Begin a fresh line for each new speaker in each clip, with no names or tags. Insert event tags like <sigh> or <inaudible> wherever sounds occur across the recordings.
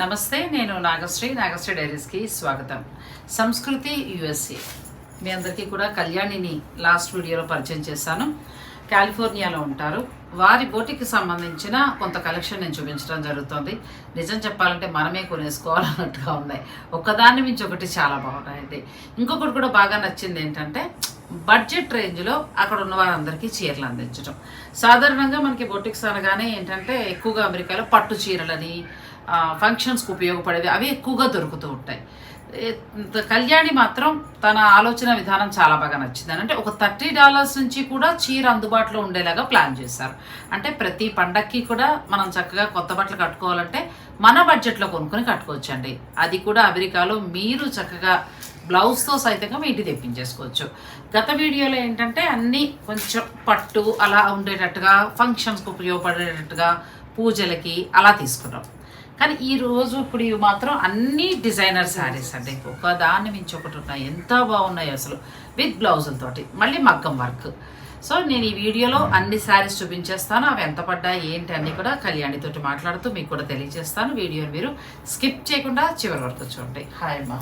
నమస్తే నేను నాగశ్రీ నాగశ్రీ డైరీస్కి స్వాగతం. సంస్కృతి యుఎస్ఏ. మీ అందరికీ కూడా కళ్యాణిని లాస్ట్ వీడియోలో పరిచయం చేశాను. కాలిఫోర్నియాలో ఉంటారు. వారి బోటికి సంబంధించిన కొంత కలెక్షన్ నేను చూపించడం జరుగుతుంది. నిజం చెప్పాలంటే మనమే కొనేసుకోవాలన్నట్టుగా ఉన్నాయి. ఒకదాని మించి ఒకటి చాలా బాగున్నాయండి. ఇంకొకటి కూడా బాగా నచ్చింది ఏంటంటే బడ్జెట్ రేంజ్లో అక్కడ ఉన్న వారందరికీ చీరలు అందించడం సాధారణంగా మనకి బొటిక్స్ అనగానే ఏంటంటే ఎక్కువగా అమెరికాలో పట్టు చీరలని ఫంక్షన్స్కి ఉపయోగపడేవి. అవి ఎక్కువగా దొరుకుతూ ఉంటాయి. కళ్యాణి మాత్రం తన ఆలోచన విధానం చాలా బాగా నచ్చింది. అంటే ఒక థర్టీ డాలర్స్ నుంచి కూడా చీర అందుబాటులో ఉండేలాగా ప్లాన్ చేశారు. అంటే ప్రతి పండక్కి కూడా మనం చక్కగా కొత్త బట్టలు కట్టుకోవాలంటే మన బడ్జెట్లో కొనుక్కొని కట్టుకోవచ్చండి. అది కూడా అమెరికాలో మీరు చక్కగా బ్లౌజ్తో సైతంగా మీ తెప్పించేసుకోవచ్చు. గత వీడియోలో ఏంటంటే అన్నీ కొంచెం పట్టు అలా ఉండేటట్టుగా ఫంక్షన్స్కి ఉపయోగపడేటట్టుగా పూజలకి అలా తీసుకున్నాం. కానీ ఈ రోజు ఇప్పుడు ఇవి మాత్రం అన్ని డిజైనర్ శారీస్ అండి. ఒక దాన్ని మించి ఒకటి ఉన్నాయి. ఎంత బాగున్నాయి అసలు. విత్ బ్లౌజులతోటి మళ్ళీ మగ్గం వర్క్. సో నేను ఈ వీడియోలో అన్ని శారీస్ చూపించేస్తాను. అవి ఎంత పడ్డాయి ఏంటి అన్ని కూడా కళ్యాణితోటి మాట్లాడుతూ మీకు కూడా తెలియజేస్తాను. వీడియోని మీరు స్కిప్ చేయకుండా చివరి వరకు చూడండి. హాయ్ అమ్మా.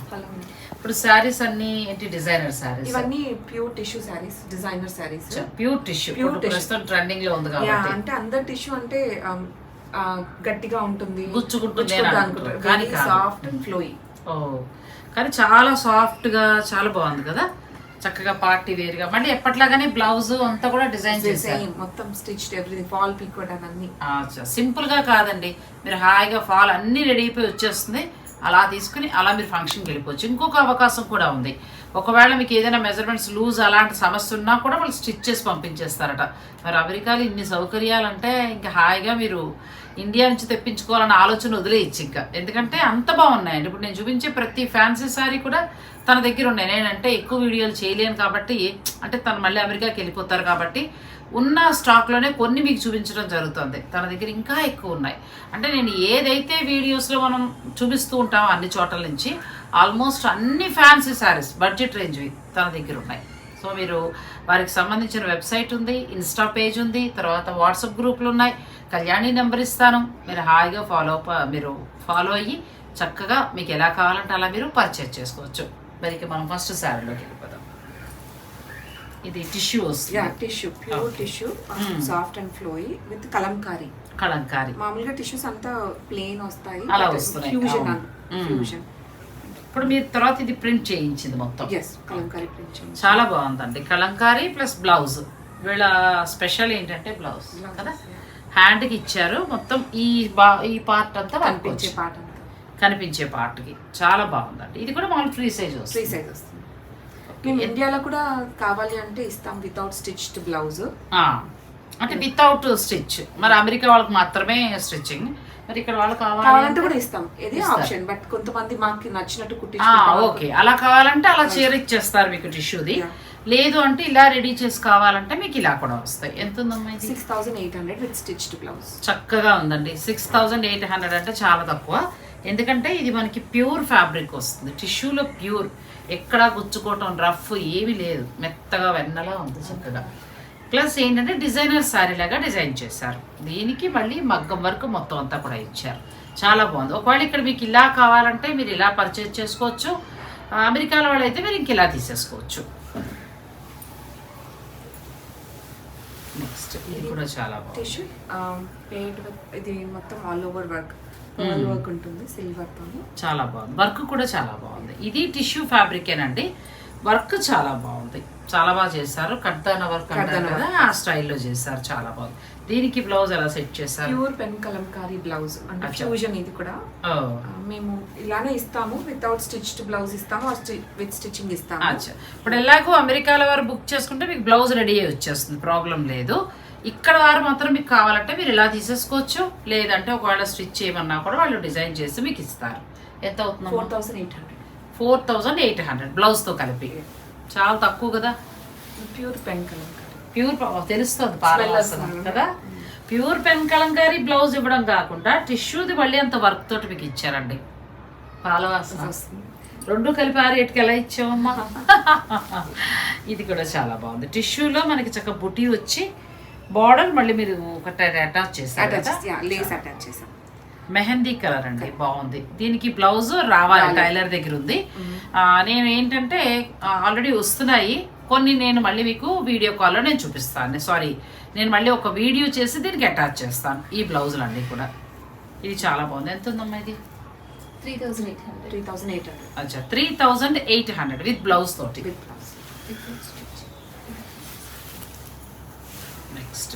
ఇప్పుడు శారీస్ అన్ని ఏంటి? డిజైనర్ శారీస్.
ఇవన్నీ pure tissue sarees designer sarees.
Pure tissue
tissue.
ప్రస్తుతం ట్రెండింగ్లో ఉంది కాబట్టి.
అంటే అందరు టిష్యూ అంటే um, గట్టిగా ఉంటుంది.
గుచ్చుకుంటుంది. కానీ.
సాఫ్ట్ అండ్ ఫ్లోయి
కానీ చాలా సాఫ్ట్గా చాలా బాగుంది కదా? చక్కగా పార్టీ వేర్గా మళ్ళీ ఎప్పట్లాగానే బ్లౌజ్ అంతా కూడా డిజైన్
సేమ్ మొత్తం స్టిచ్ ఎవ్రీథింగ్ ఫాల్ పిక్ అవన్నీ
సింపుల్గా కాదండి. మీరు హాయిగా ఫాల్ అన్ని రెడీ అయిపోయి వచ్చేస్తుంది. అలా తీసుకుని అలా మీరు ఫంక్షన్కి వెళ్ళిపోవచ్చు. ఇంకొక అవకాశం కూడా ఉంది. ఒకవేళ మీకు ఏదైనా మెజర్మెంట్స్ లూజ్ అలాంటి సమస్య ఉన్నా కూడా వాళ్ళు స్టిచ్ చేసి పంపించేస్తారట. మరి అమెరికాలో ఇన్ని సౌకర్యాలు అంటే ఇంకా హాయిగా మీరు ఇండియా నుంచి తెప్పించుకోవాలన్న ఆలోచన వదిలేయచ్చు ఇంకా. ఎందుకంటే అంత బాగున్నాయండి. ఇప్పుడు నేను చూపించే ప్రతి ఫ్యాన్సీ సారీ కూడా తన దగ్గర ఉన్నాయి. నేనంటే ఎక్కువ వీడియోలు చేయలేను కాబట్టి అంటే తను మళ్ళీ అమెరికాకి వెళ్ళిపోతారు కాబట్టి ఉన్న స్టాక్లోనే కొన్ని మీకు చూపించడం జరుగుతుంది. తన దగ్గర ఇంకా ఎక్కువ ఉన్నాయి. అంటే నేను ఏదైతే వీడియోస్లో మనం చూపిస్తూ ఉంటామో అన్ని చోట్ల నుంచి ఆల్మోస్ట్ అన్ని ఫ్యాన్సీ శారీస్ బడ్జెట్ రేంజ్వి తన దగ్గర ఉన్నాయి. సో మీరు వారికి సంబంధించిన వెబ్సైట్ ఉంది ఇన్స్టా పేజ్ ఉంది తర్వాత వాట్సాప్ గ్రూపులు ఉన్నాయి. కళ్యాణి నెంబర్ ఇస్తాను. మీరు హాయిగా ఫాలో అప్ మీరు ఫాలో అయ్యి చక్కగా మీకు ఎలా కావాలంటే అలా మీరు పర్చేజ్ చేసుకోవచ్చు. మరి మనం ఫస్ట్ శారీలోకి వెళ్ళిపోదాం. ఇది టిష్యూ
యా
వస్తుంది
tissue pure. Tissue. Soft and flowy with kalamkari
kalamkari
మామూలుగా టిష్యూస్ అంతా ప్లెయిన్ వస్తాయి
అలా వస్తున్నాయి.
ఫ్యూజన్. ఫ్యూజన్
ఇప్పుడు మీరు తర్వాత ఇది ప్రింట్ చేయించింది మొత్తం.
ఎస్ కలంకారీ ప్రింట్
చాలా బాగుందండి. కలంకారీ ప్లస్ బ్లౌజ్ వీళ్ళ స్పెషల్ ఏంటంటే బ్లౌజ్ కదా? హ్యాండ్కి ఇచ్చారు. మొత్తం ఈ బా ఈ పార్ట్ అంతా
కనిపించే అంతా.
కనిపించే పార్ట్కి చాలా బాగుందండి. ఇది కూడా మామూలు ఫ్రీ సైజ్ వస్తుంది.
సైజ్ వస్తుంది. మేము ఇండియాలో కూడా కావాలి అంటే ఇస్తాం వితౌట్ స్టిచ్డ్ బ్లౌజ్
అంటే వితౌట్ స్టిచ్ మరి అమెరికా వాళ్ళకి మాత్రమే స్టిచ్చింగ్ మరి ఇక్కడ వాళ్ళు
కావాలంటే కూడా ఇస్తాం. ఇది. ఆప్షన్ బట్ కొంతమంది మాకు నచ్చినట్టు కుట్టించుకుంటాం
ఓకే. అలా కావాలంటే అలా చీర ఇచ్చేస్తారు మీకు టిష్యూది. లేదు అంటే ఇలా రెడీ చేసి కావాలంటే మీకు ఇలా కూడా వస్తాయి. ఎంత ఉందమ్మా
six thousand eight hundred with stitched blouse
చక్కగా ఉందండి. సిక్స్ థౌజండ్ ఎయిట్ హండ్రెడ్ అంటే చాలా తక్కువ. ఎందుకంటే ఇది మనకి ప్యూర్ ఫ్యాబ్రిక్ వస్తుంది. టిష్యూలో ప్యూర్. ఎక్కడా గుచ్చుకోవటం రఫ్ ఏమీ లేదు. మెత్తగా వెన్నలా ఉంది చక్కగా. ప్లస్ ఏంటంటే డిజైనర్ శారీ లాగా డిజైన్ చేశారు. దీనికి మళ్ళీ మగ్గం వరకు మొత్తం అంతా కూడా ఇచ్చారు. చాలా బాగుంది. ఒకవేళ ఇక్కడ మీకు ఇలా కావాలంటే మీరు ఇలా పర్చేజ్ చేసుకోవచ్చు. అమెరికాల అమెరికాలో వాళ్ళైతే మీరు ఇంక ఇలా తీసేసుకోవచ్చు. నెక్స్ట్ ఇది కూడా చాలా బాగుంది.
టిష్యూ ఇది మొత్తం ఆల్ ఓవర్ వర్క్ వర్క్ ఉంటుంది సిల్వర్ తోని.
చాలా బాగుంది. వర్క్ కూడా చాలా బాగుంది. ఇది టిష్యూ ఫ్యాబ్రికేనండి వర్క్ చాలా బాగుంది. చాలా బాగా చేశారు కడ్దాన వర్క్ అంటారు కదా ఆ స్టైల్లో చేశారు చాలా బాగుంది. దీనికి బ్లౌజ్ ఎలా సెట్ చేశారు
ప్యూర్ పెన్ కలంకారీ బ్లౌజ్. అంటే. ఫ్యూజన్ ఇది కూడా. మేము ఇలానే ఇస్తాము. వితౌట్ స్టిచ్డ్ బ్లౌజ్ ఇస్తాము. విత్ స్టిచ్చింగ్ ఇస్తాము.
ఇప్పుడు ఎలాగో అమెరికాలో వారు బుక్ చేసుకుంటే మీకు బ్లౌజ్ రెడీ అయ్యి వచ్చేస్తుంది. ప్రాబ్లం లేదు. ఇక్కడ వారు మాత్రం మీకు కావాలంటే మీరు ఇలా తీసేసుకోవచ్చు. లేదంటే ఒకవేళ స్టిచ్ చేయమన్నా కూడా వాళ్ళు డిజైన్ చేసి మీకు ఇస్తారు. ఎంత
ఫోర్
అవుతుంది
thousand eight hundred.
Four thousand eight hundred. బ్లౌజ్తో కలిపి. చాలా తక్కువ కదా?
ప్యూర్ పెన్ కలంకారీ
ప్యూర్ తెలుస్తుంది. కదా? ప్యూర్ పెన్ కలంకారీ బ్లౌజ్ ఇవ్వడం కాకుండా టిష్యూది మళ్ళీ అంత వర్క్ తోటి మీకు ఇచ్చారండి. పాలవాసన రెండు కలిపి ఆ రేట్కి ఎలా ఇచ్చావమ్మా? <laughs> ఇది కూడా చాలా బాగుంది. టిష్యూలో మనకి చక్క బుటీ వచ్చి బార్డర్ మళ్ళీ మీరు ఒకటి అటాచ్ చేశారు
అటాచ్ లేస్ అటాచ్ చేసాం
మెహందీ కలర్ అండి బాగుంది. దీనికి బ్లౌజ్ రావాలి టైలర్ దగ్గర ఉంది. ఆ, నేను ఏంటంటే ఆల్రెడీ వస్తున్నాయి. కొన్ని నేను మళ్ళీ మీకు వీడియో కాల్లో నేను చూపిస్తాను. సారీ నేను మళ్ళీ ఒక వీడియో చేసి దీనికి అటాచ్ చేస్తాను ఈ బ్లౌజులు అన్నీ కూడా. ఇది చాలా బాగుంది. ఎంత ఉందమ్మా ఇది?
Three thousand eight hundred.
Three thousand eight hundred
అచ్చా three thousand eight hundred with blouse తోటి.
With blouse.
నెక్స్ట్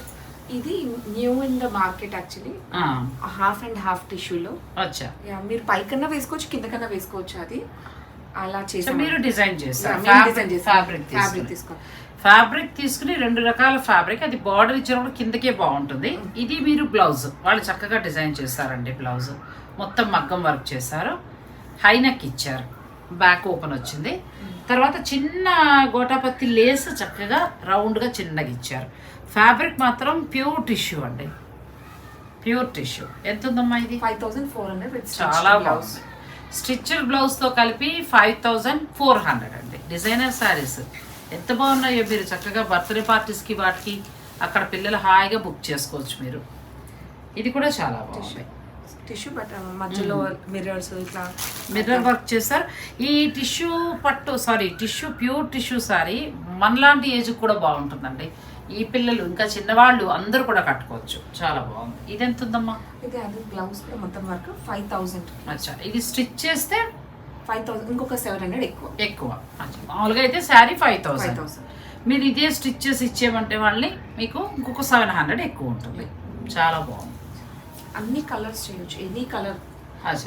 ఇది new in the market actually half and half టిష్యూలో
అచ్చా.
మీరు పైకన్నా వేసుకోవచ్చు కిందకన్నా వేసుకోవచ్చు అది. అలా చేసి.
మీరు డిజైన్ చేస్తారు ఫ్యాబ్రిక్
ఫ్యాబ్రిక్
తీసుకుని.
తీసుకో
ఫ్యాబ్రిక్ తీసుకుని రెండు రకాల ఫ్యాబ్రిక్ అది బార్డర్ ఇచ్చినప్పుడు కిందకే బాగుంటుంది. ఇది మీరు బ్లౌజ్ వాళ్ళు చక్కగా డిజైన్ చేస్తారండి బ్లౌజ్ మొత్తం మగ్గం వర్క్ చేశారు. హై నెక్ ఇచ్చారు. బ్యాక్ ఓపెన్ వచ్చింది. తర్వాత చిన్న గోటాపత్తి లేస్ చక్కగా రౌండ్గా చిన్నగా ఇచ్చారు. ఫ్యాబ్రిక్ మాత్రం ప్యూర్ టిష్యూ అండి. Pure tissue. ఎంత ఉందమ్మా ఇది?
ఫైవ్ థౌసండ్ ఫోర్ హండ్రెడ్
చాలా బాగుంది. స్టిచ్డ్ బ్లౌజ్తో కలిపి ఫైవ్ థౌజండ్ ఫోర్ హండ్రెడ్ అండి. డిజైనర్ శారీస్. ఎంత బాగున్నాయో మీరు చక్కగా బర్త్డే పార్టీస్కి వాటికి అక్కడ పిల్లలు హాయిగా బుక్ చేసుకోవచ్చు మీరు. ఇది కూడా చాలా బాగుంది.
టిష్యూ బట్ మధ్యలో మిర్రర్స్ ఇట్లా
మిర్రర్ వర్క్ చేస్తారు ఈ టిష్యూ పట్టు sari tissue pure tissue sari మనలాంటి ఏజ్ కూడా బాగుంటుందండి. ఈ పిల్లలు ఇంకా చిన్నవాళ్ళు అందరూ కూడా కట్టుకోవచ్చు. చాలా బాగుంది. ఇది ఎంత ఉందమ్మా?
ఇది అది బ్లౌజ్ మొత్తం వరకు ఫైవ్ థౌసండ్
అచ్చా. ఇది స్టిచ్ చేస్తే
ఫైవ్ థౌసండ్ ఇంకొక సెవెన్ హండ్రెడ్ ఎక్కువ.
ఎక్కువ. మామూలుగా అయితే శారీ ఫైవ్ థౌసండ్
థౌసండ్
మీరు ఇదే స్టిచ్చెస్ ఇచ్చేయమంటే వాళ్ళని మీకు ఇంకొక సెవెన్ హండ్రెడ్ ఎక్కువ ఉంటుంది. చాలా బాగుంది.
అన్ని కలర్స్ చేయొచ్చు. Any colour.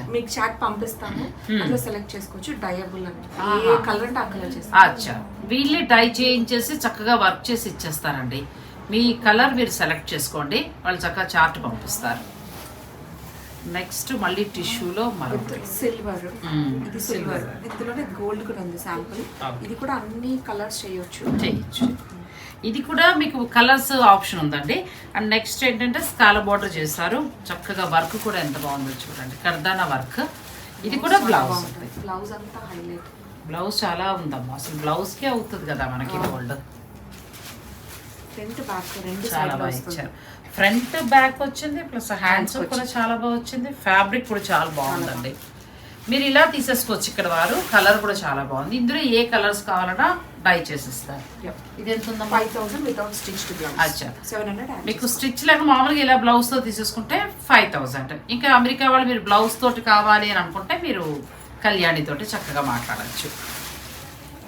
మీకు చాట్ పంపిస్తాము. అందులో సెలెక్ట్ చేసుకోవచ్చు. డయబుల్ అని. ఏ కలర్ అంటే ఆ కలర్ చేస్తాం.
అచ్చా. వీళ్ళే డై చేయించేసి చక్కగా వర్క్ చేసి ఇచ్చేస్తారండి. మీ కలర్ మీరు సెలెక్ట్ చేసుకోండి. వాళ్ళు చక్కగా చార్ట్ పంపిస్తారు. నెక్స్ట్ మళ్ళీ టిష్యూలో మరొకటి.
సిల్వర్. ఇది. సిల్వర్. ఇందులోనే గోల్డ్ కూడా ఉంది శాంపుల్. ఇది కూడా అన్ని కలర్స్ చేయొచ్చు.
చేయొచ్చు. ఇది కూడా మీకు కలర్స్ ఆప్షన్ ఉందండి. అండ్ నెక్స్ట్ ఏంటంటే స్కాల బార్డర్ చేస్తారు చక్కగా వర్క్ కూడా ఎంత బాగుందో చూడండి. కర్దానా వర్క్. ఇది కూడా బ్లౌజ్.
బ్లౌజ్ అంతా హైలైట్.
బ్లౌజ్ చాలా ఉందమ్మా. అసలు బ్లౌజ్కే అవుతుంది కదా మనకి గోల్డ్.
ఫ్రంట్ బ్యాక్ రెండు
చాలా బాగా ఇచ్చారు. ఫ్రంట్ బ్యాక్ వచ్చింది. ప్లస్ హ్యాండ్స్ కూడా చాలా బాగా వచ్చింది. ఫ్యాబ్రిక్ కూడా చాలా బాగుందండి. మీరు ఇలా తీసేసుకోవచ్చు ఇక్కడ వారు. కలర్ కూడా చాలా బాగుంది. ఇందులో ఏ కలర్స్ కావాలన్నా డై చేసిస్తారు. ఇది ఎంత
five thousand without stitch blouse
అచ్చా.
సెవెన్ హండ్రెడ్
మీకు స్టిచ్ లేక మామూలుగా ఇలా బ్లౌజ్తో తీసేసుకుంటే ఫైవ్ థౌసండ్ ఇంకా అమెరికా వాళ్ళు మీరు బ్లౌజ్ తోటి కావాలి అని అనుకుంటే మీరు కళ్యాణి తోటి చక్కగా మాట్లాడచ్చు.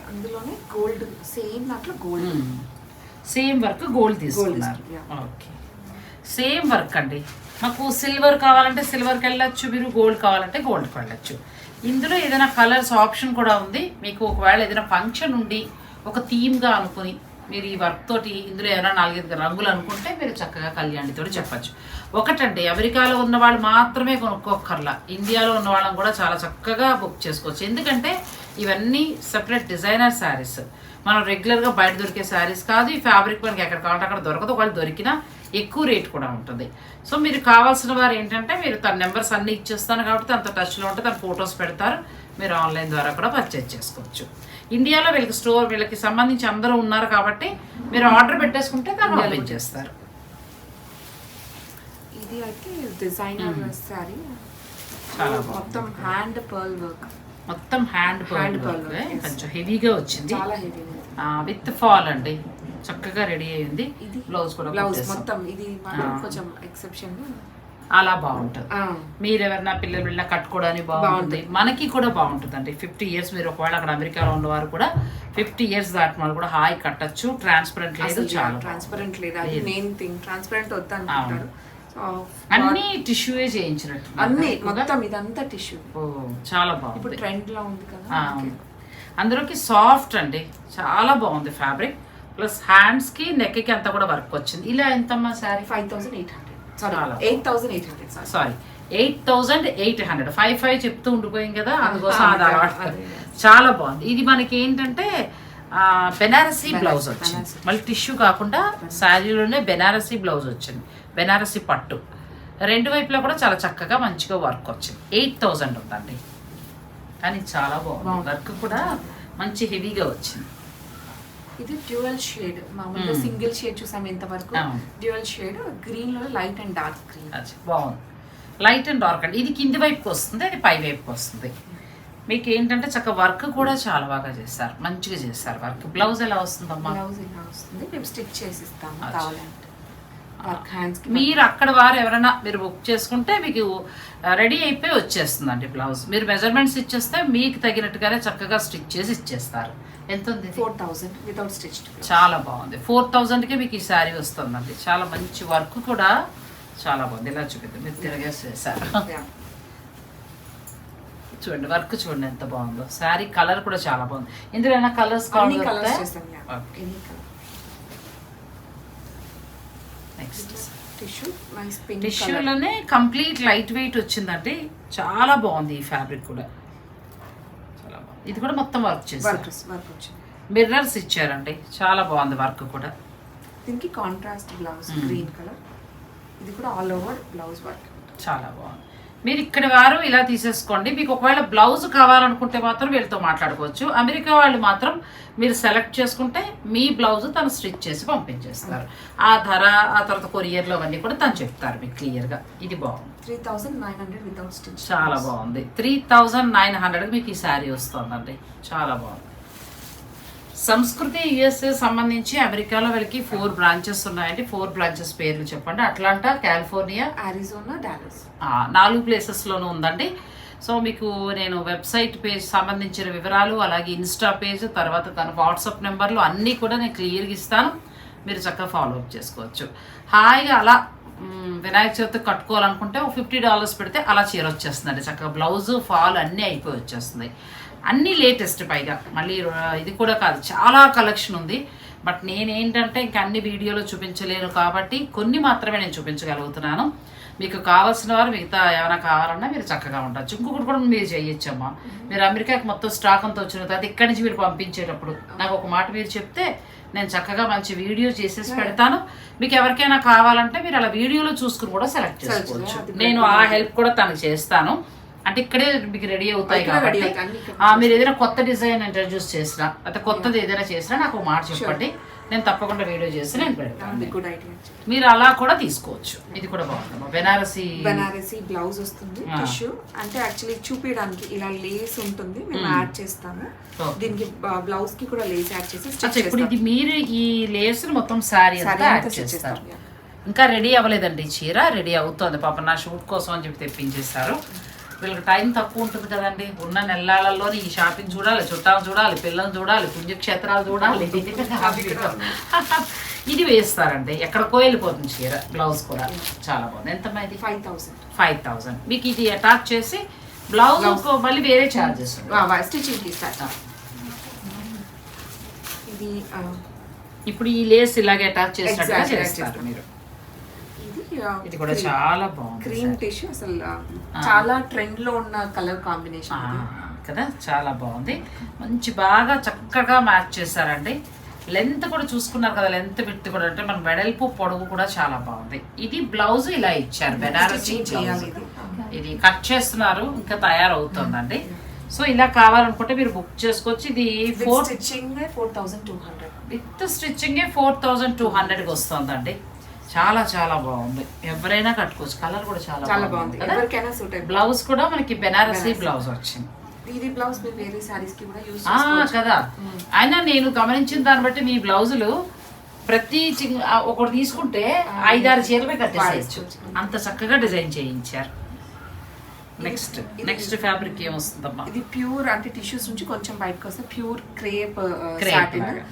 అందులోనే గోల్డ్ సేమ్ దాంట్లో గోల్డ్
సేమ్ వర్క్ గోల్డ్ తీసుకున్నారు.
తీసుకున్నారు,
ఓకే సేమ్ వర్క్ అండి. మాకు సిల్వర్ కావాలంటే సిల్వర్కి వెళ్ళచ్చు మీరు గోల్డ్ కావాలంటే గోల్డ్కి వెళ్ళొచ్చు ఇందులో ఏదైనా కలర్స్ ఆప్షన్ కూడా ఉంది. మీకు ఒకవేళ ఏదైనా ఫంక్షన్ ఉండి ఒక థీమ్గా అనుకుని మీరు ఈ వర్క్ తోటి ఇందులో ఏమైనా నాలుగైదు రంగులు అనుకుంటే మీరు చక్కగా కళ్యాణితో చెప్పచ్చు. ఒకటంటే అమెరికాలో ఉన్న వాళ్ళు మాత్రమే కొనుక్కోకర్లా ఇండియాలో ఉన్న వాళ్ళని కూడా చాలా చక్కగా బుక్ చేసుకోవచ్చు. ఎందుకంటే ఇవన్నీ సెపరేట్ డిజైనర్ శారీస్ మనం రెగ్యులర్గా బయట దొరికే శారీస్ కాదు ఈ ఫ్యాబ్రిక్ మనకి ఎక్కడ కావాలంటే అక్కడ దొరకదు. ఒకవేళ దొరికినా ఎక్కువ రేట్ కూడా ఉంటుంది. సో మీరు కావాల్సిన వారు ఏంటంటే మీరు తన నెంబర్స్ అన్ని ఇచ్చేస్తాను కాబట్టి అంత టచ్లో ఉంటే తన ఫొటోస్ పెడతారు. మీరు ఆన్లైన్ ద్వారా కూడా పర్చేజ్ చేసుకోవచ్చు. ఇండియాలో వీళ్ళకి స్టోర్ వీళ్ళకి సంబంధించి అందరూ ఉన్నారు కాబట్టి మీరు ఆర్డర్ పెట్టేసుకుంటే తను పంపించేస్తారు
ఇది అయితే డిజైనర్ శారీ
చాలా.
మొత్తం హ్యాండ్ పర్ల్ వర్క్
మొత్తం హ్యాండ్ పర్ల్
yes.
కొంచెం హెవీగా వచ్చింది.
చాలా హెవీ
విత్ ఫాల్ అండి. చక్కగా రెడీ అయింది.
ఇది
బ్లౌజ్ కూడా
బ్లౌజ్. మొత్తం ఇది. కొంచెం ఎక్సెప్షన్
అలా బాగుంటుంది. మీరు ఎవరైనా పిల్లలు వెళ్ళినా కట్టుకోవడానికి బాగుంటుంది. మనకి కూడా బాగుంటుంది అండి ఫిఫ్టీ ఇయర్స్ మీరు ఒకవేళ అక్కడ అమెరికాలో ఉన్నవారు కూడా ఫిఫ్టీ ఇయర్స్ దాటిన వాళ్ళు కూడా హాయి కట్టచ్చు. ట్రాన్స్పరెంట్ లేదు చాలా
ట్రాన్స్పరెంట్ లేదా. మెయిన్ థింగ్ ట్రాన్స్పరెంట్ వద్దు అనుకుంటారు సో
అన్ని టిష్యూయే చేయించినట్టు
అన్ని మొత్తం ఇదంతా టిష్యూ
చాలా
ఇప్పుడు
బాగుంది
ట్రెండ్లో ఉంది కదా.
అందులోకి సాఫ్ట్ అండి. చాలా బాగుంది ఫ్యాబ్రిక్. ప్లస్ హ్యాండ్స్కి నెక్కి అంతా కూడా వర్క్ వచ్చింది. ఇలా ఎంతమ్మా sari?
Five thousand eight hundred. Sorry. Eight thousand eight hundred sorry.
Sorry eight thousand eight hundred. Five five చెప్తూ ఉండిపోయాం కదా అందుకోసం అది అలవాటు. చాలా బాగుంది. ఇది మనకి ఏంటంటే బెనారసీ బ్లౌజ్ వచ్చింది. మళ్ళీ టిష్యూ కాకుండా శారీలోనే బెనారసీ బ్లౌజ్ వచ్చింది. బెనారసీ పట్టు. రెండు వైపులా కూడా చాలా చక్కగా మంచిగా వర్క్ వచ్చింది. ఎయిట్ థౌజండ్ ఉందండి. కానీ చాలా బాగుంది. వర్క్ కూడా మంచి హెవీగా వచ్చింది.
ఇది డ్యూయల్ షేడ్. మామూలుగా. సింగిల్ షేడ్ చూసాం ఇంతవరకు. డ్యూయల్ షేడ్ గ్రీన్లో లైట్ అండ్ డార్క్ గ్రీన్.
బాగుంది. లైట్ అండ్ డార్క్ అండి. ఇది కింది వైపుకి వస్తుంది అది పై వైపుకి వస్తుంది. మీకు ఏంటంటే చక్క వర్క్ కూడా చాలా బాగా చేస్తారు. మంచిగా చేస్తారు వర్క్. బ్లౌజ్ ఎలా వస్తుందమ్మా?
బ్లౌజ్ ఇలా వస్తుంది? మేము స్టిచ్ చేసి ఇస్తాము. కావాలంటే.
మీరు అక్కడ వారు ఎవరైనా మీరు బుక్ చేసుకుంటే మీకు రెడీ అయిపోయి వచ్చేస్తుందండి బ్లౌజ్. మీరు మెజర్మెంట్స్ ఇచ్చేస్తే మీకు తగినట్టుగానే చక్కగా స్టిచ్ చేసి ఇచ్చేస్తారు. ఎంత ఉంది?
ఫోర్ థౌసండ్ వితౌట్ స్టిచ్
చాలా బాగుంది. ఫోర్ థౌజండ్కి మీకు ఈ శారీ వస్తుందండి. చాలా మంచి వర్క్ కూడా చాలా బాగుంది. ఇలా చూపిద్దాం. మీరు తిరగేసి వేశారు చూడండి వర్క్ చూడండి ఎంత బాగుందో. శారీ కలర్ కూడా చాలా బాగుంది. ఇందులో ఏమైనా కలర్స్
అన్ని కలర్స్ చేస్తాం any colour
next
tissue nice pink colour
టిష్యూలోనే complete light weight వచ్చిందండి చాలా బాగుంది ఈ ఫ్యాబ్రిక్ కూడా. చాలా బాగుంది. ఇది కూడా మొత్తం వర్క్ చేశారు.
వర్క్ వర్క్ వచ్చింది.
మిర్రర్స్ ఇచ్చారండి. చాలా బాగుంది వర్క్ కూడా.
దీనికి కాంట్రాస్ట్ బ్లౌజ్. గ్రీన్ కలర్ ఇది కూడా ఆల్ ఓవర్ బ్లౌజ్ వర్క్
చాలా బాగుంది. మీరు ఇక్కడ వారు ఇలా తీసేసుకోండి. మీకు ఒకవేళ బ్లౌజ్ కావాలనుకుంటే మాత్రం వీళ్ళతో మాట్లాడుకోవచ్చు. అమెరికా వాళ్ళు మాత్రం మీరు సెలెక్ట్ చేసుకుంటే మీ బ్లౌజ్ తను స్టిచ్ చేసి పంపించేస్తారు. ఆ ధర ఆ తర్వాత కొరియర్లో అవన్నీ కూడా తను చెప్తారు మీకు క్లియర్గా. ఇది బాగుంది.
Three thousand nine hundred without stitch
చాలా బాగుంది. త్రీ థౌజండ్ నైన్ హండ్రెడ్ మీకు ఈ శారీ వస్తుందండి. చాలా బాగుంది. సంస్కృతి యుఎస్ఏ సంబంధించి అమెరికాలో వీళ్ళకి ఫోర్ బ్రాంచెస్ ఉన్నాయండి. ఫోర్ బ్రాంచెస్ పేర్లు చెప్పండి. అట్లాంటా కాలిఫోర్నియా
అరిజోనా డాలస్
నాలుగు ప్లేసెస్లోనూ ఉందండి. సో మీకు నేను వెబ్సైట్ పేజ్ సంబంధించిన వివరాలు అలాగే ఇన్స్టా పేజ్ తర్వాత తన వాట్సాప్ నెంబర్లు అన్నీ కూడా నేను క్లియర్గా ఇస్తాను. మీరు చక్కగా ఫాలో అప్ చేసుకోవచ్చు. హాయిగా అలా వినాయక చవితి కట్టుకోవాలనుకుంటే ఒక ఫిఫ్టీ డాలర్స్ పెడితే అలా చీర వచ్చేస్తుందండి. చక్కగా బ్లౌజ్ ఫాల్ అన్నీ అయిపోయి వచ్చేస్తుంది అన్నీ లేటెస్ట్ పైగా. మళ్ళీ ఇది కూడా కాదు. చాలా కలెక్షన్ ఉంది. బట్ నేనేంటంటే ఇంక అన్ని వీడియోలో చూపించలేను కాబట్టి కొన్ని మాత్రమే నేను చూపించగలుగుతున్నాను. మీకు కావాల్సిన వారు మిగతా ఏమైనా కావాలన్నా మీరు చక్కగా ఉండొచ్చు. ఇంకొకటి కూడా మీరు చేయొచ్చమ్మా. మీరు అమెరికాకి మొత్తం స్టాక్ అంతా వచ్చిన తర్వాత ఇక్కడి నుంచి మీరు పంపించేటప్పుడు నాకు ఒక మాట మీరు చెప్తే నేను చక్కగా మంచి వీడియో చేసేసి పెడతాను. మీకు ఎవరికైనా కావాలంటే మీరు అలా వీడియోలో చూసుకుని కూడా సెలెక్ట్ చేసుకోవచ్చు. నేను ఆ హెల్ప్ కూడా తనకు చేస్తాను. అంటే ఇక్కడే మీకు రెడీ అవుతాయి కాబట్టి మీరు ఏదైనా కొత్త డిజైన్ ఇంట్రడ్యూస్ చేసినా అయితే కొత్తది ఏదైనా చేసినా నాకు మాట చెప్పండి. నేను తప్పకుండా వీడియో చేసి నేను పెడతాను. మీరు అలా కూడా తీసుకోవచ్చు. ఇది కూడా బాగుంది బెనారసి
బనారసి బ్లౌజ్ వస్తుంది. టిష్యూ. అంటే యాక్చువల్లీ చూపించడానికి ఇలా లేస్ ఉంటుంది మేము యాడ్ చేస్తాము.
Okay.
దీనికి బ్లౌజ్కి కూడా లేస్ యాడ్ చేసి
ఇప్పుడు ఇది మీరు ఈ లేస్ మొత్తం శారీ అంతా యాడ్ చేస్తారు. ఇంకా రెడీ అవ్వలేదండి చీర రెడీ అవుతోంది. పాప నా షూట్ కోసం అని చెప్పి తెప్పించేస్తారు వీళ్ళకి టైం తక్కువ ఉంటుంది కదండి. ఉన్న నెలల్లోనే ఈ షాపింగ్ చూడాలి చుట్టాలు చూడాలి పిల్లలు చూడాలి పుణ్యక్షేత్రాలు చూడాలి. <laughs> ఇది వేస్తారండి. ఎక్కడికో వెళ్ళిపోతుంది చీర బ్లౌజ్ కూడా. చాలా బాగుంది. ఎంత ఇది?
Five thousand.
Five thousand. మీకు ఇది అటాచ్ చేసి బ్లౌజ్ మళ్ళీ వేరే ఛార్జెస్
స్టిచింగ్ ఇది
ఇప్పుడు ఈ లేస్ ఇలాగే అటాచ్ చేసినట్టుగా చేస్తారు
చేస్తాం.
మీరు.
ఇది
కూడా చాలా బాగుంది
క్రీమ్. టిష్యూ అసలు చాలా ట్రెండ్లో ఉన్న కలర్ కాంబినేషన్
కదా? చాలా బాగుంది. మంచి బాగా చక్కగా మ్యాచ్ చేశారండి. లెంత్ కూడా చూసుకున్నారు కదా లెంత్ విత్ కూడా. అంటే మన వెడల్పు పొడవు కూడా చాలా బాగుంది. ఇది బ్లౌజ్ ఇలా ఇచ్చారు బెనారసి
ఇది.
కట్ చేస్తున్నారు ఇంకా తయారవుతుందండి. సో ఇలా కావాలనుకుంటే మీరు బుక్ చేసుకోవచ్చు. ఇది four
stitching four thousand two hundred
with stitching four thousand two హండ్రెడ్కి వస్తుందండి. చాలా చాలా బాగుంది. ఎవరైనా కట్టుకోవచ్చు. కలర్ కూడా చాలా
చాలా బాగుంది ఎవరికైనా సూట్
బ్లౌజ్ కూడా మనకి బెనారసీ. బ్లౌజ్ వచ్చింది.
ఇది బ్లౌజ్ మీరు వేరే సారీస్కి కూడా యూస్
కదా. అయినా నేను గమనించిన దాన్ని బట్టి మీ బ్లౌజులు ప్రతి ఒకటి తీసుకుంటే ఐదారు చీరలే కట్టేసేయచ్చు. అంత చక్కగా డిజైన్ చేయించారు. నెక్స్ట్ నెక్స్ట్ ఫ్యాబ్రిక్ ఏమొస్తుందమ్మా?
ఇది ప్యూర్ అంటే టిష్యూస్ నుంచి కొంచెం బయటకు వస్తే ప్యూర్ క్రేప్ సాటిన్
లాగా.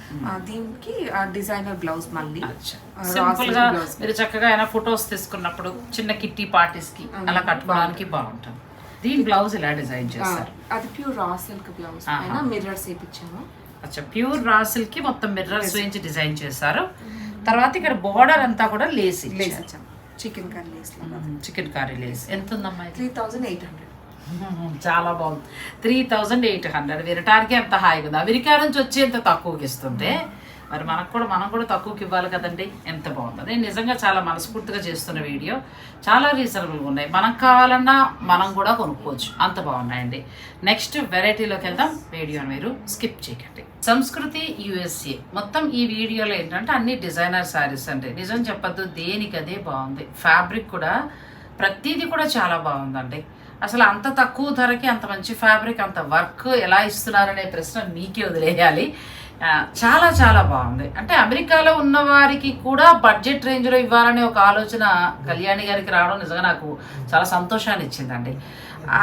దీనికి డిజైనర్ బ్లౌజ్ మళ్ళీ. సింపుల్గా.
మీరు చక్కగా అయినా ఫొటోస్ తీసుకున్నప్పుడు చిన్న కిట్టి పార్టీస్కి అలా కట్టుకోవడానికి బాగుంటుంది. దీని బ్లౌజ్ ఇలా డిజైన్ చేస్తారు?
అది ప్యూర్ రా సిల్క్ బ్లౌజ్. పైన మిర్రర్స్ వేయించాము
అచ్చా. ప్యూర్ రాసిల్కి మొత్తం మిర్రర్స్ వేయించి డిజైన్ చేశారు. తర్వాత ఇక్కడ బోర్డర్ అంతా కూడా లేస్
లేస్ ఇచ్చాము. చికెన్ కర్రీ లేస్ లాగా
చికెన్ కర్రీ లేస్. ఎంత ఉందమ్మా
త్రీ థౌజండ్ ఎయిట్ హండ్రెడ్.
చాలా బాగుంది. Three thousand eight hundred. వినటానికి అంత హాయిగా ఉంది అమెరికా నుంచి వచ్చి ఎంత తక్కువకి ఇస్తుంటే మరి మనకు కూడా మనం కూడా తక్కువకి ఇవ్వాలి కదండి. ఎంత బాగుంటుంది నేను నిజంగా చాలా మనస్ఫూర్తిగా చేస్తున్న వీడియో. చాలా రీజనబుల్గా ఉన్నాయి. మనకు కావాలన్నా మనం కూడా కొనుక్కోవచ్చు. అంత బాగున్నాయండి. నెక్స్ట్ వెరైటీలోకి వెళ్దాం. వీడియోని మీరు స్కిప్ చేయకండి. సంస్కృతి యుఎస్ఏ మొత్తం ఈ వీడియోలో ఏంటంటే అన్ని డిజైనర్ శారీస్ అండి. నిజం చెప్పద్దు దేనికదే బాగుంది. ఫ్యాబ్రిక్ కూడా ప్రతిదీ కూడా చాలా బాగుందండి. అసలు అంత తక్కువ ధరకి అంత మంచి ఫ్యాబ్రిక్ అంత వర్క్ ఎలా ఇస్తున్నారనే ప్రశ్న మీకే వదిలేయాలి. చాలా చాలా బాగుంది. అంటే అమెరికాలో ఉన్న వారికి కూడా బడ్జెట్ రేంజ్లో ఇవ్వాలనే ఒక ఆలోచన కళ్యాణి గారికి రావడం నిజంగా నాకు చాలా సంతోషాన్ని ఇచ్చిందండి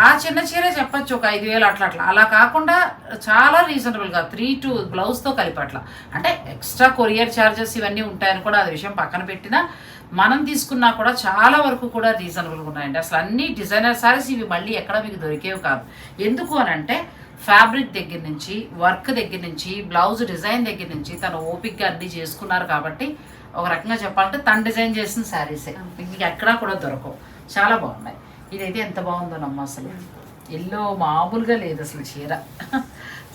ఆ చిన్న చీర చెప్పచ్చు ఒక ఐదు వేలు అట్లా అట్లా. అలా కాకుండా చాలా రీజనబుల్గా త్రీ టు బ్లౌజ్తో కలిపి అట్లా. అంటే ఎక్స్ట్రా కొరియర్ ఛార్జెస్ ఇవన్నీ ఉంటాయని కూడా అది విషయం పక్కన పెట్టినా మనం తీసుకున్నా కూడా చాలా వరకు కూడా రీజనబుల్గా ఉన్నాయండి. అసలు అన్ని డిజైనర్ సారీస్ ఇవి మళ్ళీ ఎక్కడ మీకు దొరికేవి కాదు. ఎందుకు అని అంటే ఫ్యాబ్రిక్ దగ్గర నుంచి వర్క్ దగ్గర నుంచి బ్లౌజ్ డిజైన్ దగ్గర నుంచి తను ఓపిక్గా అన్ని చేసుకున్నారు కాబట్టి ఒక రకంగా చెప్పాలంటే తను డిజైన్ చేసిన శారీసే. మీకు ఎక్కడా కూడా దొరకవు. చాలా బాగున్నాయి. ఇదైతే ఎంత బాగుందో నమ్మ అసలు. ఎల్లో మామూలుగా లేదు అసలు చీర. <laughs>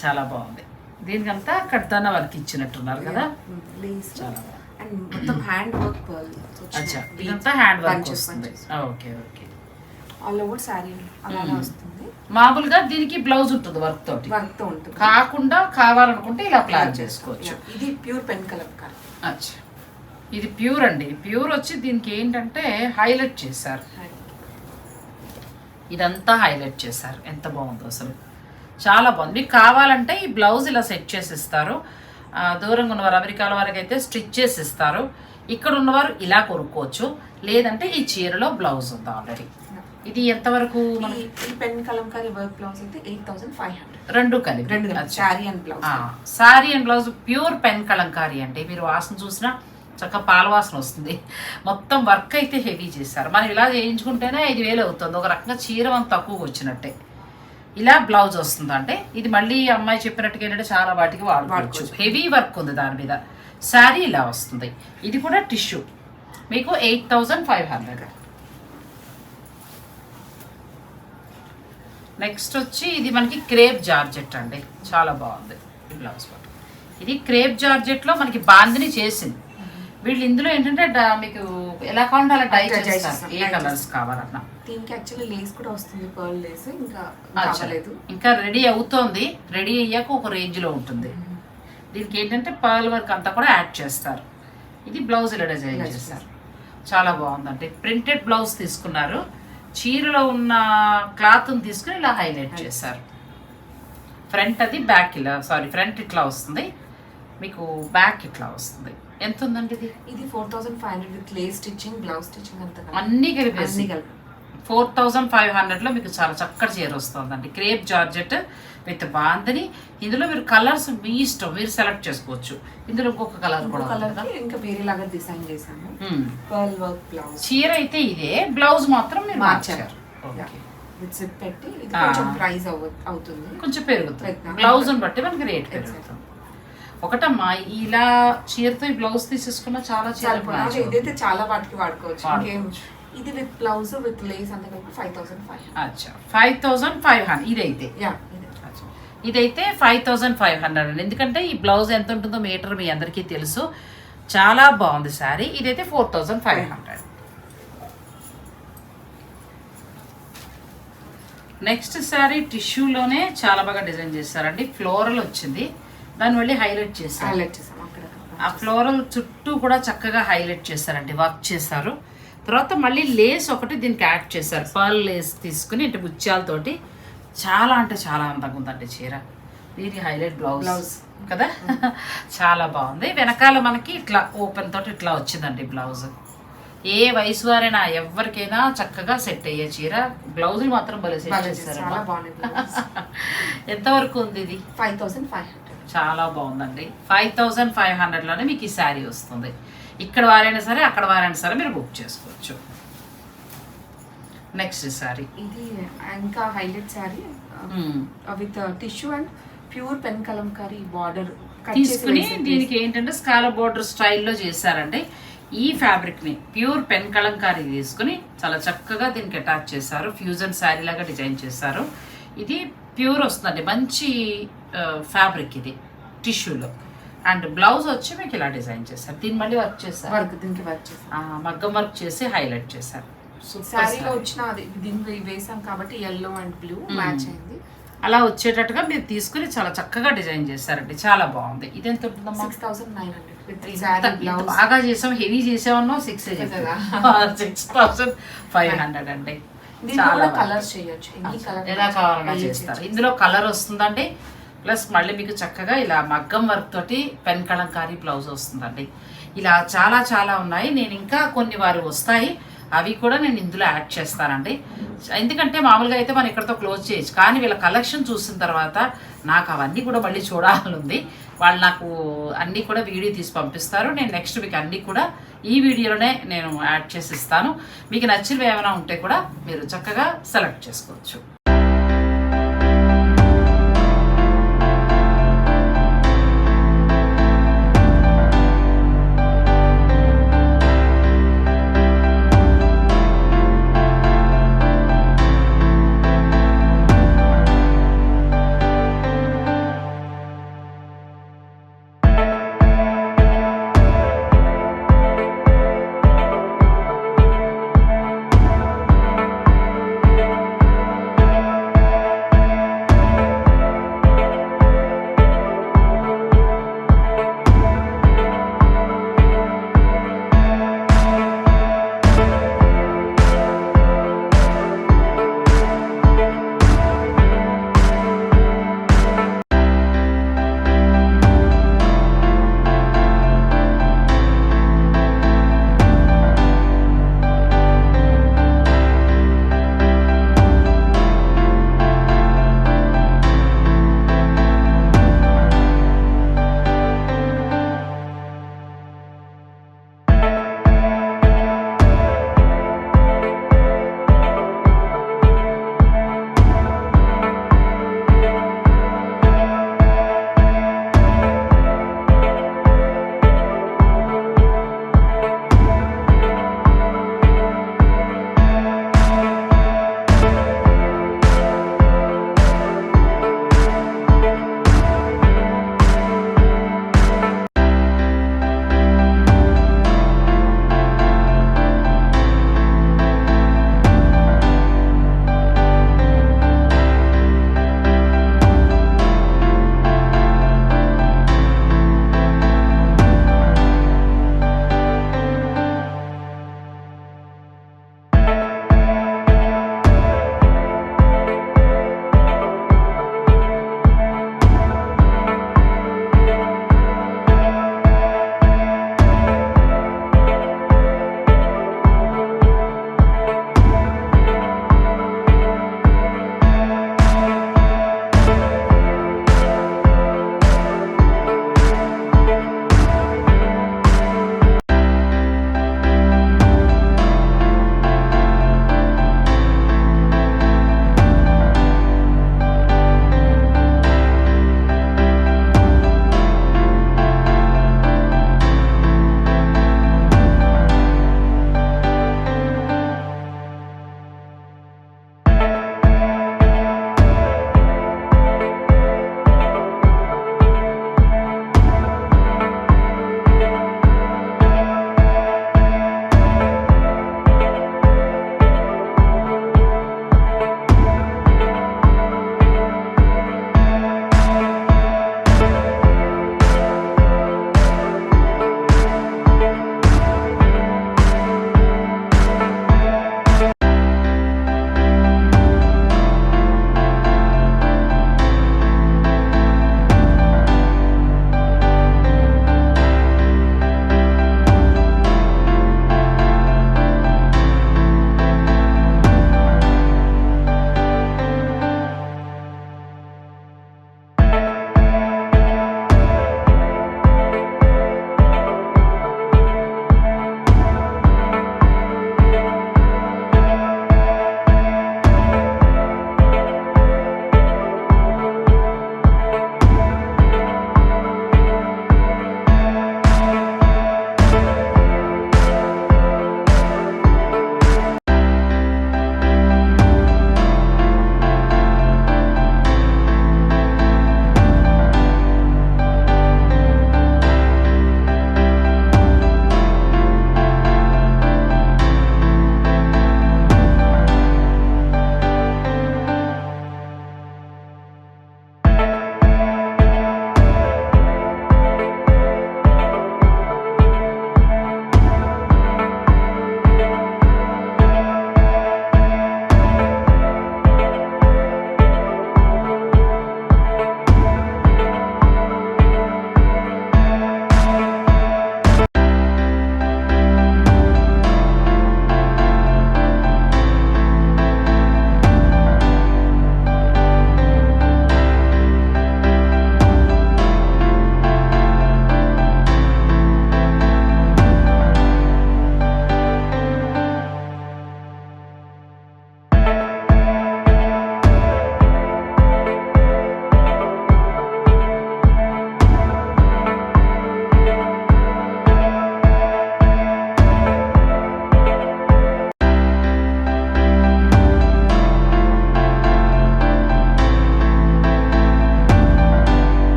చాలా బాగుంది. దీనికంతా కడతాన వర్క్ ఇచ్చినట్టున్నారు కదా. చాలా
అండ్ మొత్తం హ్యాండ్ వర్క్
అచ్చా. ఇదంతా హ్యాండ్ వర్క్ వస్తుంది. Okay okay.
All over sari అలానే. వస్తుంది.
మామూలుగా దీనికి బ్లౌజ్ ఉంటుంది వర్క్ తోటి.
వర్క్తో ఉంటుంది.
కాకుండా కావాలనుకుంటే ఇలా ప్లాన్ చేసుకోవచ్చు.
ఇది ప్యూర్ పెన్ కలర్
అచ్చా. ఇది ప్యూర్ అండి. ప్యూర్ వచ్చి దీనికి ఏంటంటే హైలైట్ చేశారు. ఇదంతా హైలైట్ చేశారు. ఎంత బాగుందో అసలు. చాలా బాగుంది. మీకు కావాలంటే ఈ బ్లౌజ్ ఇలా సెట్ చేసి ఇస్తారు ఆ, దూరంగా ఉన్నవారు అమెరికాల వారికి అయితే స్టిచ్ చేసి ఇస్తారు ఇక్కడ ఉన్నవారు ఇలా కొనుక్కోవచ్చు. లేదంటే ఈ చీరలో బ్లౌజ్ ఉంది ఆల్రెడీ ఇది ఎంతవరకు
ఈ- పెన్ కలంకారీ వర్క్ బ్లౌజ్ అయితే ఎయిట్ థౌసండ్ ఫైవ్ హండ్రెడ్.
రెండు కలిపి.
రెండు. Sari and blouse.
Sari and blouse pure pen kalamkari అండి మీరు వాసన చూసినా చక్కగా పాల వాసన వస్తుంది. మొత్తం వర్క్ అయితే హెవీ చేశారు. మనం ఇలా చేయించుకుంటేనే ఐదు వేలు అవుతుంది. ఒక రకంగా చీర అంత తక్కువగా వచ్చినట్టే. ఇలా బ్లౌజ్ వస్తుంది అంటే ఇది మళ్ళీ అమ్మాయి చెప్పినట్టుగా ఏంటంటే చాలా వాటికి వాడుకోవచ్చు.
వాడుకోవచ్చు.
హెవీ వర్క్ ఉంది దాని మీద. శారీ ఇలా వస్తుంది. ఇది కూడా టిష్యూ. మీకు eight thousand five hundred. Next వచ్చి ఇది మనకి క్రేప్ జార్జెట్ అండి. చాలా బాగుంది. బ్లౌజ్ పాటు. ఇది క్రేప్ జార్జెట్లో మనకి బాందిని చేసింది. వీళ్ళు ఇందులో ఏంటంటే మీకు ఎలా కావాలంటే అలా డై చేస్తారు.
చేస్తాం,
ఏ కలర్స్ కావాలన్నా.
దీనికి యాక్చువల్లీ లేస్ కూడా వస్తుంది పర్ల్ లేస్ ఇంకా
అచ్చా.
కావలేదు.
ఇంకా రెడీ అవుతోంది. రెడీ అయ్యాక ఒక రేంజ్లో ఉంటుంది. దీనికి ఏంటంటే పర్ల్ వర్క్ అంతా కూడా యాడ్ చేస్తారు. ఇది బ్లౌజ్ ఇలా డిజైన్ చేస్తారు. చాలా బాగుందండి. ప్రింటెడ్ బ్లౌజ్ తీసుకున్నారు. చీరలో ఉన్న క్లాత్ తీసుకుని ఇలా హైలైట్ చేశారు. ఫ్రంట్ అది బ్యాక్ ఇలా సారీ ఫ్రంట్ ఇట్లా వస్తుంది. మీకు బ్యాక్ ఇట్లా వస్తుంది. ఎంత ఉందండి ఇది?
ఇది four thousand five hundred lace stitching blouse stitching అంతా.
అన్ని
కలిపి.
ఫోర్ థౌజండ్ ఫైవ్ హండ్రెడ్లో మీకు చాలా చక్కటి చీర వస్తుందండి. క్రేప్ జార్జెట్ విత్ బాందని ఇందులో మీరు కలర్స్ మీ ఇష్టం మీరు సెలెక్ట్ చేసుకోవచ్చు ఇందులో ఇంకొక కలర్ కూడా ఉంది
కలర్
కదా.
కి ఇంకా వేరే లాగా డిజైన్ చేసాము. పర్ల్ వర్క్ బ్లౌజ్
చీర అయితే ఇదే బ్లౌజ్ మాత్రం మీరు
మార్చారు. పెట్టి. కొంచెం ప్రైస్ అవుతుంది
కొంచెం పెరుగుతుంది. బ్లౌజ్ బట్టి మనకి రేట్. పెరుగుతుంది ఒకటమ్మా ఇలా చీరతో ఈ బ్లౌజ్ తీసేసుకున్న చాలా
చాలా. ఇదైతే చాలా వాటికి వాడుకోవచ్చు. ఇది విత్ బ్లౌజ్ విత్ లేస్ అంతా కలిపి ఫైవ్ థౌసండ్ ఫైవ్
అచ్చా ఫైవ్ థౌజండ్ ఫైవ్ హండ్రెడ్ ఇదైతే
యా.
ఇదైతే ఫైవ్ థౌజండ్ ఫైవ్ హండ్రెడ్ అండి. ఎందుకంటే ఈ బ్లౌజ్ ఎంత ఉంటుందో మీటర్ మీ అందరికీ తెలుసు. చాలా బాగుంది శారీ. ఇదైతే four thousand five hundred next sari టిష్యూలోనే చాలా బాగా డిజైన్ చేశారండి. ఫ్లోరల్ వచ్చింది. దాన్ని మళ్ళీ హైలైట్ చేశారు.
హైలైట్ అక్కడ
ఆ ఫ్లోరల్ చుట్టూ కూడా చక్కగా హైలైట్ చేశారండి. వర్క్ చేశారు. తర్వాత మళ్ళీ లేస్ ఒకటి దీనికి యాడ్ చేశారు. పర్ల్ లేస్ తీసుకుని అంటే ముత్యాలతోటి చాలా అంటే చాలా అందంగా ఉందండి చీర. దీనికి హైలైట్ బ్లౌజ్
Blouse.
కదా? <laughs> చాలా బాగుంది. వెనకాల మనకి ఇట్లా ఓపెన్ తోటి ఇట్లా వచ్చిందండి బ్లౌజ్. ఏ వయసు వారైనా ఎవరికైనా చక్కగా సెట్ అయ్యే చీర. బ్లౌజులు మాత్రం భలే సెట్ చేశారు. <laughs> ఎంతవరకు ఉంది ఇది?
Five thousand five hundred.
చాలా బాగుందండి. ఫైవ్ థౌజండ్ ఫైవ్ హండ్రెడ్లోనే మీకు ఈ శారీ వస్తుంది. ఇక్కడ వారైనా సరే అక్కడ వారైనా సరే మీరు బుక్ చేసుకోవచ్చు. నెక్స్ట్ శారీ
ఇది ఇంకా highlight sari with tissue and pure pen kalamkari border
తీసుకుని దీనికి ఏంటంటే స్కాల బోర్డర్ స్టైల్లో చేశారండి. ఈ ఫ్యాబ్రిక్ని ప్యూర్ పెన్ కలంకారీ తీసుకుని చాలా చక్కగా దీనికి అటాచ్ చేశారు. ఫ్యూజన్ శారీ లాగా డిజైన్ చేశారు. ఇది ప్యూర్ వస్తుందండి. మంచి ఫ్యాబ్రిక్ ఇది టిష్యూలో అండ్ బ్లౌజ్ వచ్చి మీకు ఇలా డిజైన్ చేశారు. దీన్ని మళ్ళీ వర్క్ చేశారు?
వర్క్ దీనికి వర్క్ చేసాం
మగ్గం వర్క్ చేసి హైలైట్ చేశారు.
శారీలో
శారీ.
వచ్చిన అది దీనికి వేసాం కాబట్టి ఎల్లో అండ్ బ్లూ. మ్యాచ్ అయింది.
అలా వచ్చేటట్టుగా మీరు తీసుకుని చాలా చక్కగా డిజైన్ చేశారండి. చాలా బాగుంది. ఇది ఎంత ఉంటుందమ్మా
సిక్స్ థౌసండ్ నైన్ హండ్రెడ్
బాగా చేసాం heavy చేసామన్నో six. Six thousand five hundred అండి. బాగుంది.
కలర్స్ చేయొచ్చు. ఎన్ని కలర్
ఎలా కావాలన్నా చేస్తారు. ఇందులో కలర్ వస్తుందండి. ప్లస్ మళ్ళీ మీకు చక్కగా ఇలా మగ్గం వర్క్ తోటి పెన్ కలంకారీ బ్లౌజ్ వస్తుందండి. ఇలా చాలా చాలా ఉన్నాయి. నేను ఇంకా కొన్ని వారు వస్తాయి. అవి కూడా నేను ఇందులో యాడ్ చేస్తానండి. ఎందుకంటే మామూలుగా అయితే మనం ఇక్కడతో క్లోజ్ చేయొచ్చు. కానీ వీళ్ళ కలెక్షన్ చూసిన తర్వాత నాకు అవన్నీ కూడా మళ్ళీ చూడాలనుంది. వాళ్ళు నాకు అన్నీ కూడా వీడియో తీసి పంపిస్తారు. నేను నెక్స్ట్ మీకు అన్నీ కూడా ఈ వీడియోలోనే నేను యాడ్ చేసి ఇస్తాను. మీకు నచ్చినవి ఏమైనా ఉంటే కూడా మీరు చక్కగా సెలెక్ట్ చేసుకోవచ్చు.